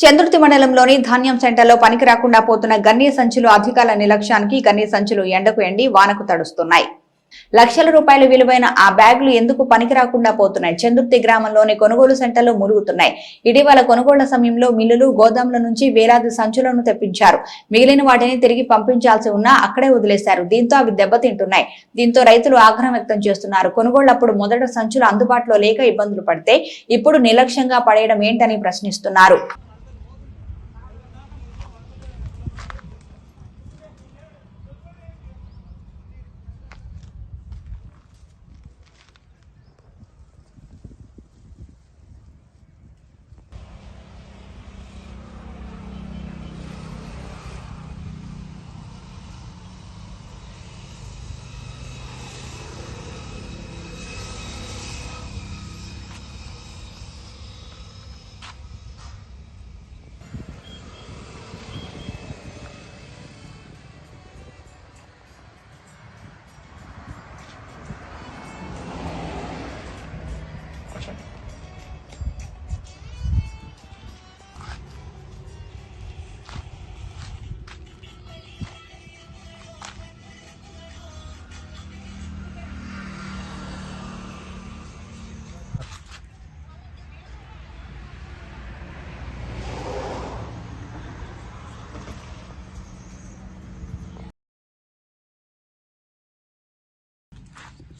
చంద్రుతి మండలంలోని ధాన్యం సెంటర్లో పనికి రాకుండా పోతున్న గన్య సంచులు అధికారుల నిర్లక్ష్యానికి గన్య సంచులు ఎండకు ఎండి వానకు తడుస్తున్నాయి. లక్షల రూపాయల విలువైన ఆ బ్యాగులు ఎందుకు పనికి రాకుండా పోతున్నాయి? చంద్రుతి గ్రామంలోని కొనుగోలు సెంటర్లో మురుగుతున్నాయి. ఇటీవల కొనుగోళ్ళ సమయంలో మిల్లులు గోదాముల నుంచి వేలాది సంచులను తెప్పించారు. మిగిలిన వాటిని తిరిగి పంపించాల్సి ఉన్నా అక్కడే వదిలేశారు. దీంతో అవి దెబ్బతింటున్నాయి. దీంతో రైతులు ఆగ్రహం వ్యక్తం చేస్తున్నారు. కొనుగోళ్ళప్పుడు మొదట సంచులు అందుబాటులో లేక ఇబ్బందులు పడితే ఇప్పుడు నిర్లక్ష్యంగా పడేయడం ఏంటని ప్రశ్నిస్తున్నారు.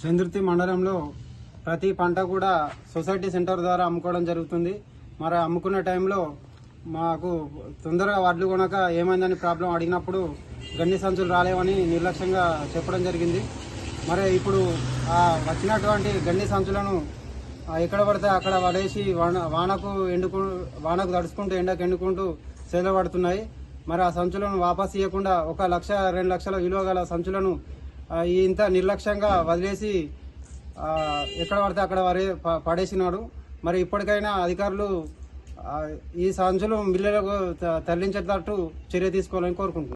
చంద్రుతి మండలంలో ప్రతి పంట కూడా సొసైటీ సెంటర్ ద్వారా అమ్ముకోవడం జరుగుతుంది. మరి అమ్ముకునే టైంలో మాకు తొందరగా వడ్లు కొనక ఏమైందని ప్రాబ్లం అడిగినప్పుడు గన్ని సంచులు రాలేవని నిర్లక్ష్యంగా చెప్పడం జరిగింది. మరి ఇప్పుడు ఆ వచ్చినటువంటి గన్ని సంచులను ఎక్కడ పడితే అక్కడ పడేసి వాన వానకు ఎండుకు వానకు తడుచుకుంటూ ఎండకు ఎండుకుంటూ సేద పడుతున్నాయి. మరి ఆ సంచులను వాపస్ ఇవ్వకుండా ఒక లక్ష రెండు లక్షల విలువ గల సంచులను ఇంత నిర్లక్ష్యంగా వదిలేసి ఎక్కడ పడితే అక్కడ వరే ప- పడేసినాడు. మరి ఇప్పటికైనా అధికారులు ఈ సంచులు మిల్లులకు త- తరలించేటట్టు చర్య తీసుకోవాలని కోరుకుంటున్నాను